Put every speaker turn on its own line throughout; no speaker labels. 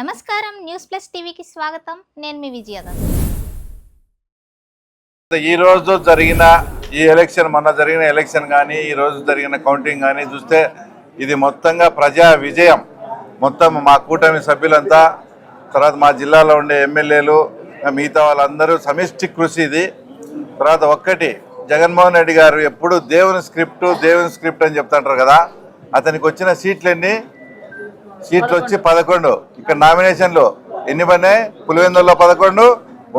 నమస్కారం. News plus టీవీకి స్వాగతం. నేను మీ విజయద
ఈ రోజు జరిగిన ఈ ఎలక్షన్ మొన్న జరిగిన ఎలక్షన్ కానీ ఈ రోజు జరిగిన కౌంటింగ్ కానీ చూస్తే ఇది మొత్తంగా ప్రజా విజయం. మొత్తం మా కూటమి సభ్యులంతా తర్వాత మా జిల్లాలో ఉండే ఎమ్మెల్యేలు మిగతా వాళ్ళందరూ సమిష్టి కృషి ఇది. తర్వాత ఒక్కటి జగన్మోహన్ రెడ్డి గారు ఎప్పుడు దేవుని స్క్రిప్ట్ దేవుని స్క్రిప్ట్ అని చెప్తుంటారు కదా అతనికి వచ్చిన సీట్లన్నీ సీట్లు వచ్చి పదకొండు. ఇక్కడ నామినేషన్లు ఎన్ని పన్నాయి పులివెందుల్లో పదకొండు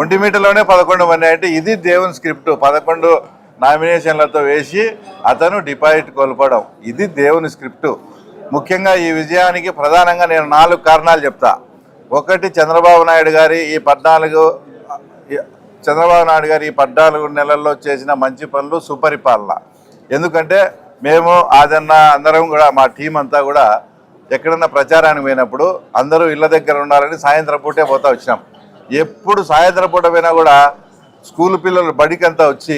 ఒంటిమీటలోనే పదకొండు పన్నాయి అంటే ఇది దేవుని స్క్రిప్ట్. పదకొండు నామినేషన్లతో వేసి అతను డిపాజిట్ కోల్పోవడం. ఇది దేవుని స్క్రిప్ట్. ముఖ్యంగా ఈ విజయానికి ప్రధానంగా నేను నాలుగు కారణాలు చెప్తా. ఒకటి చంద్రబాబు నాయుడు గారి ఈ పద్నాలుగు చంద్రబాబు నాయుడు గారు ఈ పద్నాలుగు నెలల్లో చేసిన మంచి పనులు సుపరిపాలన. ఎందుకంటే మేము ఆదన్న అందరం కూడా మా టీం అంతా కూడా ఎక్కడన్నా ప్రచారానికి పోయినప్పుడు అందరూ ఇళ్ళ దగ్గర ఉండాలని సాయంత్రం పూటే పోతా వచ్చినాం. ఎప్పుడు సాయంత్రం పూట పోయినా కూడా స్కూల్ పిల్లలు బడికంతా వచ్చి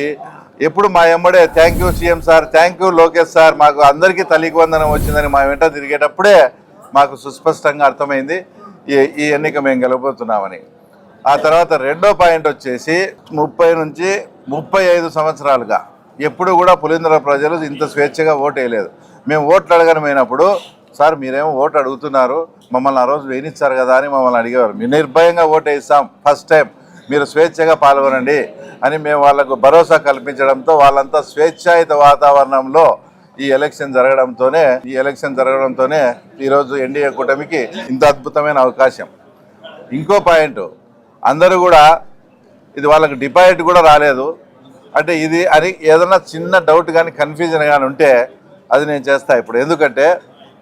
ఎప్పుడు మా ఎమ్మడే thank you CM sir thank you Lokesh sir మాకు అందరికీ తల్లికి వందనం వచ్చిందని మా వెంట తిరిగేటప్పుడే మాకు సుస్పష్టంగా అర్థమైంది ఈ ఈ ఎన్నిక మేము గెలవబోతున్నామని. ఆ తర్వాత రెండో పాయింట్ వచ్చేసి ముప్పై నుంచి ముప్పై ఐదు సంవత్సరాలుగా ఎప్పుడు కూడా పులిందర ప్రజలు ఇంత స్వేచ్ఛగా ఓటు వేయలేదు. మేము ఓట్లు అడగనమైనప్పుడు పోయినప్పుడు సార్ మీరేమో ఓటు అడుగుతున్నారు మమ్మల్ని ఆ రోజు వేయించారు కదా అని మమ్మల్ని అడిగేవారు. మీరు నిర్భయంగా ఓటు వేస్తాం ఫస్ట్ టైం. మీరు స్వేచ్ఛగా పాల్గొనండి అని మేము వాళ్ళకు భరోసా కల్పించడంతో వాళ్ళంతా స్వేచ్ఛాయుత వాతావరణంలో ఈ ఎలక్షన్ జరగడంతోనే ఈ ఎలక్షన్ జరగడంతోనే ఈరోజు ఎన్డీఏ కూటమికి ఇంత అద్భుతమైన అవకాశం. ఇంకో పాయింట్ అందరూ కూడా ఇది వాళ్ళకి డిపాజిట్ కూడా రాలేదు. అంటే ఇది అని ఏదైనా చిన్న డౌట్ కానీ కన్ఫ్యూజన్ కానీ ఉంటే అది నేను చేస్తా ఇప్పుడు. ఎందుకంటే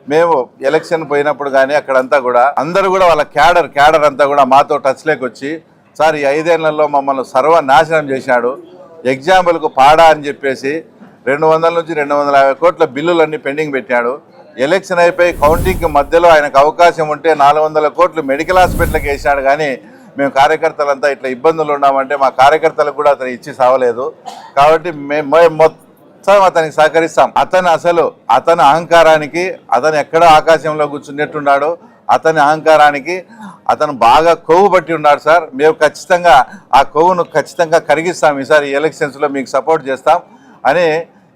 మేము ఎలక్షన్ పోయినప్పుడు కానీ అక్కడంతా కూడా అందరూ కూడా వాళ్ళ క్యాడర్ క్యాడర్ అంతా కూడా మాతో టచ్లోకి వచ్చి సార్ ఈ ఐదేళ్ళలో మమ్మల్ని సర్వనాశనం చేశాడు. ఎగ్జాంపుల్కు పాడా అని చెప్పేసి రెండు వందల నుంచి రెండు వందల యాభై కోట్ల బిల్లులన్నీ పెండింగ్ పెట్టాడు. ఎలక్షన్ అయిపోయి కౌంటింగ్కి మధ్యలో ఆయనకు అవకాశం ఉంటే నాలుగు వందల కోట్లు మెడికల్ హాస్పిటల్కి వేసాడు కానీ మేము కార్యకర్తలంతా ఇట్లా ఇబ్బందులు ఉన్నామంటే మా కార్యకర్తలకు కూడా అతను ఇచ్చి సావలేదు. కాబట్టి మేము మొత్తం అతనికి సహకరిస్తాం. అతను అసలు అతని అహంకారానికి అతను ఎక్కడ ఆకాశంలో కూర్చున్నట్టున్నాడో. అతని అహంకారానికి అతను బాగా కొవ్వు పట్టి ఉన్నాడు సార్. మేము ఖచ్చితంగా ఆ కొవ్వును ఖచ్చితంగా కరిగిస్తాం. ఈసారి ఈ ఎలక్షన్స్లో మీకు సపోర్ట్ చేస్తాం అని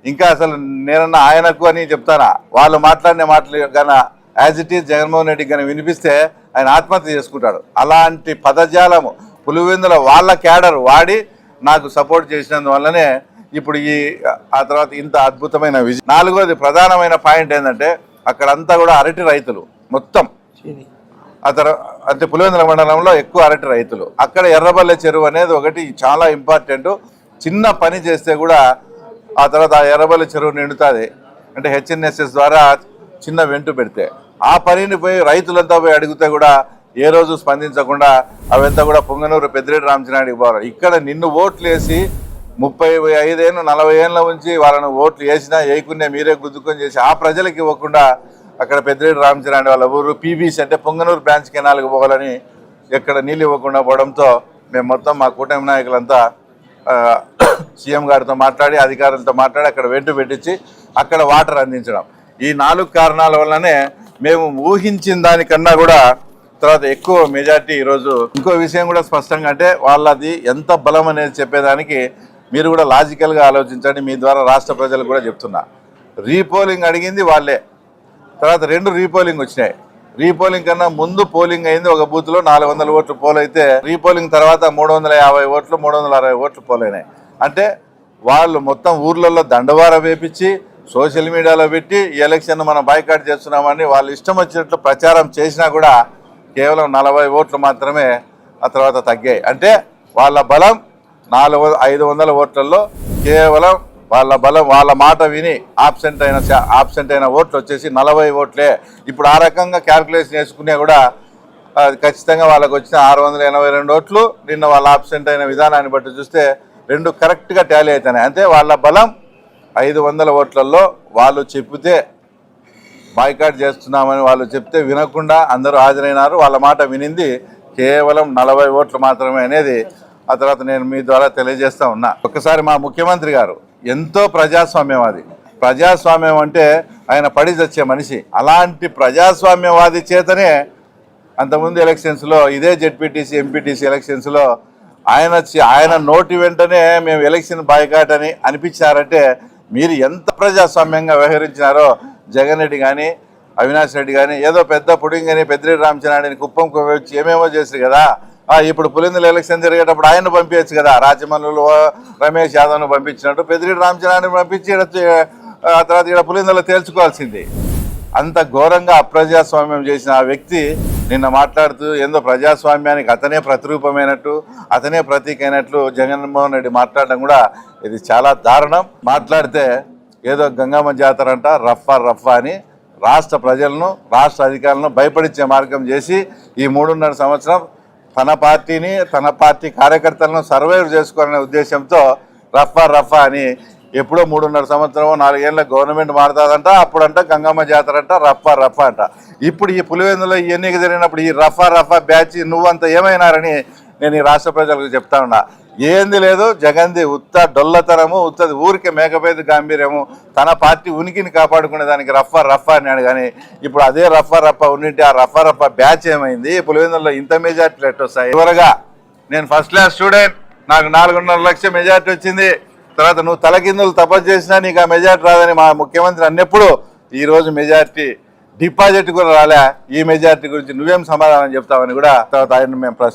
ఇంకా అసలు నేనన్నా ఆయనకు అని చెప్తానా? వాళ్ళు మాట్లాడిన మాటలు కానీ as it is Jaganmohan Reddy కానీ వినిపిస్తే ఆయన ఆత్మహత్య చేసుకుంటాడు. అలాంటి పదజాలము పులివెందుల వాళ్ళ క్యాడర్ వాడి నాకు సపోర్ట్ చేసినందువల్లనే ఇప్పుడు ఈ ఆ తర్వాత ఇంత అద్భుతమైన విజయం నాలుగోది ప్రధానమైన పాయింట్ ఏంటంటే అక్కడంతా కూడా అరటి రైతులు మొత్తం. ఆ తర్వాత అంటే పులివెందుల మండలంలో ఎక్కువ అరటి రైతులు. అక్కడ ఎర్రబల్లె చెరువు అనేది ఒకటి చాలా ఇంపార్టెంట్. చిన్న పని చేస్తే కూడా ఆ తర్వాత ఆ ఎర్రబల్లె చెరువు నిండుతుంది. అంటే హెచ్ఎన్ఎస్ఎస్ ద్వారా చిన్న వెంటు పెడితే. ఆ పనిని పోయి రైతులంతా పోయి అడిగితే కూడా ఏ రోజు స్పందించకుండా అవంతా కూడా పొంగనూరు పెద్దిరెడ్డి రామచనాయుడికి పోవాలి. ఇక్కడ నిన్ను ఓట్లు వేసి ముప్పై ఐదేళ్ళు నలభై ఏళ్ళ నుంచి వాళ్ళను ఓట్లు వేసినా వేయకుండా మీరే గుద్దుకొని చేసి ఆ ప్రజలకు ఇవ్వకుండా అక్కడ పెద్దిరెడ్డి రామచనాయుడు వాళ్ళ ఊరు పీబీసీ అంటే పొంగనూరు బ్రాంచ్ కెనాల్కి పోవాలని ఎక్కడ నీళ్ళు ఇవ్వకుండా పోవడంతో మేము మొత్తం మా కూటమి నాయకులంతా సీఎం గారితో మాట్లాడి అధికారులతో మాట్లాడి అక్కడ వెంటు పెట్టించి అక్కడ వాటర్ అందించడం. ఈ నాలుగు కారణాల వల్లనే మేము ఊహించిన దానికన్నా కూడా తర్వాత ఎక్కువ మెజార్టీ ఈరోజు. ఇంకో విషయం కూడా స్పష్టంగా అంటే వాళ్ళది ఎంత బలం అనేది చెప్పేదానికి మీరు కూడా లాజికల్గా ఆలోచించండి. మీ ద్వారా రాష్ట్ర ప్రజలకు కూడా చెప్తున్నా. రీపోలింగ్ అడిగింది వాళ్ళే. తర్వాత రెండు రీపోలింగ్ వచ్చినాయి. రీపోలింగ్ కన్నా ముందు పోలింగ్ అయింది ఒక బూత్లో నాలుగు వందల ఓట్లు పోల్ అయితే రీపోలింగ్ తర్వాత మూడు వందల యాభై ఓట్లు మూడు వందల అరవై ఓట్లు పోలైనాయి అంటే వాళ్ళు మొత్తం ఊర్లలో దండవార వేపించి సోషల్ మీడియాలో పెట్టి ఈ ఎలక్షన్ మనం బాయ్కాట్ చేస్తున్నామని వాళ్ళు ఇష్టం వచ్చినట్లు ప్రచారం చేసినా కూడా కేవలం నలభై ఓట్లు మాత్రమే ఆ తర్వాత తగ్గాయి. అంటే వాళ్ళ బలం నాలుగు ఐదు వందల ఓట్లలో కేవలం వాళ్ళ బలం వాళ్ళ మాట విని ఆబ్సెంట్ అయిన ఆబ్సెంట్ అయిన ఓట్లు వచ్చేసి నలభై ఓట్లే. ఇప్పుడు ఆ రకంగా క్యాల్కులేషన్ చేసుకునే కూడా ఖచ్చితంగా వాళ్ళకు వచ్చిన ఆరు వందల ఎనభై రెండు ఓట్లు నిన్న వాళ్ళ ఆబ్సెంట్ అయిన విధానాన్ని బట్టి చూస్తే రెండు కరెక్ట్గా ట్యాలీ అవుతున్నాయి అంటే వాళ్ళ బలం ఐదు వందల ఓట్లలో వాళ్ళు చెప్తే బాయ్కాట్ చేస్తున్నామని వాళ్ళు చెప్తే వినకుండా అందరూ హాజరైనారు. వాళ్ళ మాట వినింది కేవలం నలభై ఓట్లు మాత్రమే అనేది ఆ తర్వాత నేను మీ ద్వారా తెలియజేస్తా ఉన్నా. ఒకసారి మా ముఖ్యమంత్రి గారు ఎంతో ప్రజాస్వామ్యవాది ప్రజాస్వామ్యం అంటే ఆయన పడి చచ్చే మనిషి. అలాంటి ప్రజాస్వామ్యవాది చేతనే అంతకుముందు ఎలక్షన్స్లో ఇదే జెడ్పీటీసీ ఎంపీటీసీ ఎలక్షన్స్లో ఆయన ఆయన నోటి వెంటనే మేము ఎలక్షన్ బాయ్కాట్ అని అనిపించారంటే మీరు ఎంత ప్రజాస్వామ్యంగా వ్యవహరించినారో జగన్ రెడ్డి కానీ అవినాష్ రెడ్డి కానీ ఏదో పెద్ద పుడింగ్ అని పెద్దిరెడ్డి రామచంద్రాడిని కుప్పం వచ్చి ఏమేమో చేశారు కదా. ఇప్పుడు పులిందుల ఎలక్షన్ జరిగేటప్పుడు ఆయన పంపించచ్చు కదా. రాజమండ్రిలో రమేష్ యాదవ్ను పంపించినట్టు పెద్దిరెడ్డి రామచంద్రాన్ని పంపించి తర్వాత ఇక్కడ పులిందులో తేల్చుకోవాల్సింది. అంత ఘోరంగా అప్రజాస్వామ్యం చేసిన ఆ వ్యక్తి నిన్న మాట్లాడుతూ ఏందో ప్రజాస్వామ్యానికి అతనే ప్రతిరూపమైనట్టు అతనే ప్రతీక అయినట్లు జగన్మోహన్ రెడ్డి మాట్లాడడం కూడా ఇది చాలా దారుణం. మాట్లాడితే ఏదో గంగమ్మ జాతర అంట రఫా రఫా అని రాష్ట్ర ప్రజలను రాష్ట్ర అధికారులను భయపడించే మార్గం చేసి ఈ మూడున్నర సంవత్సరం తన పార్టీని తన పార్టీ కార్యకర్తలను సర్వైవ్ చేసుకోవాలనే ఉద్దేశంతో రఫా రఫా అని ఎప్పుడో మూడున్నర సంవత్సరం నాలుగేళ్ళ గవర్నమెంట్ మారుతుందంట అప్పుడంట గంగమ్మ జాతర అంట రఫా రఫా అంట. ఇప్పుడు ఈ పులివెందులో ఈ ఎన్నిక జరిగినప్పుడు ఈ రఫా రఫా బ్యాచ్ నువ్వంత ఏమైనారని నేను ఈ రాష్ట్ర ప్రజలకు చెప్తా ఉన్నా. ఏంది లేదు జగన్ది ఉత్త డొల్లతరము ఉత్తది ఊరికే మేకపోయేది గాంభీర్యము తన పార్టీ ఉనికిని కాపాడుకునే దానికి రఫా రఫా అన్నాడు. కానీ ఇప్పుడు అదే రఫా రఫా ఉన్నింటి ఆ రఫా రఫా బ్యాచ్ ఏమైంది? పులివెందులో ఇంత మెజార్టీలు ఎట్టు వస్తాయి. చివరగా నేను ఫస్ట్ క్లాస్ స్టూడెంట్ నాకు నాలుగున్నర లక్షల మెజార్టీ వచ్చింది. తర్వాత నువ్వు తలకిందులు తపస్సు చేసినా నీకు ఆ మెజార్టీ రాదని మా ముఖ్యమంత్రి అన్నప్పుడు ఈ రోజు మెజార్టీ డిపాజిట్ కూడా రాలే. ఈ మెజార్టీ గురించి నువ్వేం సమాధానం చెప్తావని కూడా తర్వాత ఆయన మేము